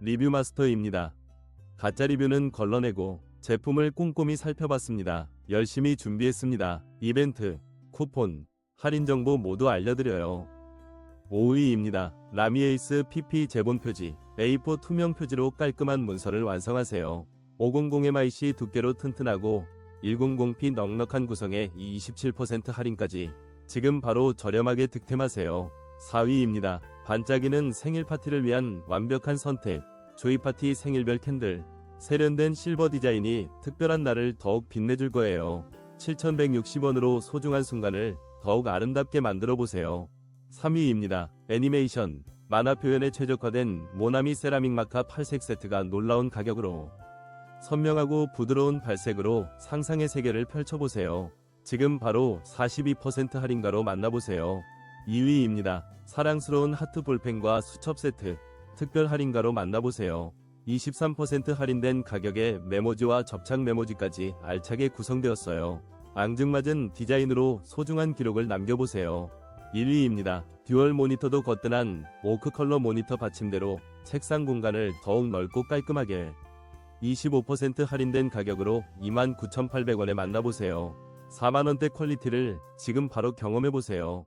리뷰 마스터입니다. 가짜 리뷰는 걸러내고 제품을 꼼꼼히 살펴봤습니다. 열심히 준비했습니다. 이벤트, 쿠폰, 할인 정보 모두 알려드려요. 5위입니다. 라미에이스 PP 재본 표지, A4 투명 표지로 깔끔한 문서를 완성하세요. 500MIC 두께로 튼튼하고 100P 넉넉한 구성에 27% 할인까지 지금 바로 저렴하게 득템하세요. 4위입니다. 반짝이는 생일 파티를 위한 완벽한 선택. 조이 파티 생일별 캔들. 세련된 실버 디자인이 특별한 날을 더욱 빛내줄 거예요. 7,160원으로 소중한 순간을 더욱 아름답게 만들어 보세요. 3위입니다. 애니메이션. 만화 표현에 최적화된 모나미 세라믹 마카 8색 세트가 놀라운 가격으로 선명하고 부드러운 발색으로 상상의 세계를 펼쳐보세요. 지금 바로 42% 할인가로 만나보세요. 2위입니다. 사랑스러운 하트 볼펜과 수첩 세트 특별 할인가로 만나보세요. 23% 할인된 가격에 메모지와 접착 메모지까지 알차게 구성되었어요. 앙증맞은 디자인으로 소중한 기록을 남겨보세요. 1위입니다. 듀얼 모니터도 거뜬한 오크 컬러 모니터 받침대로 책상 공간을 더욱 넓고 깔끔하게 25% 할인된 가격으로 29,800원에 만나보세요. 4만원대 퀄리티를 지금 바로 경험해보세요.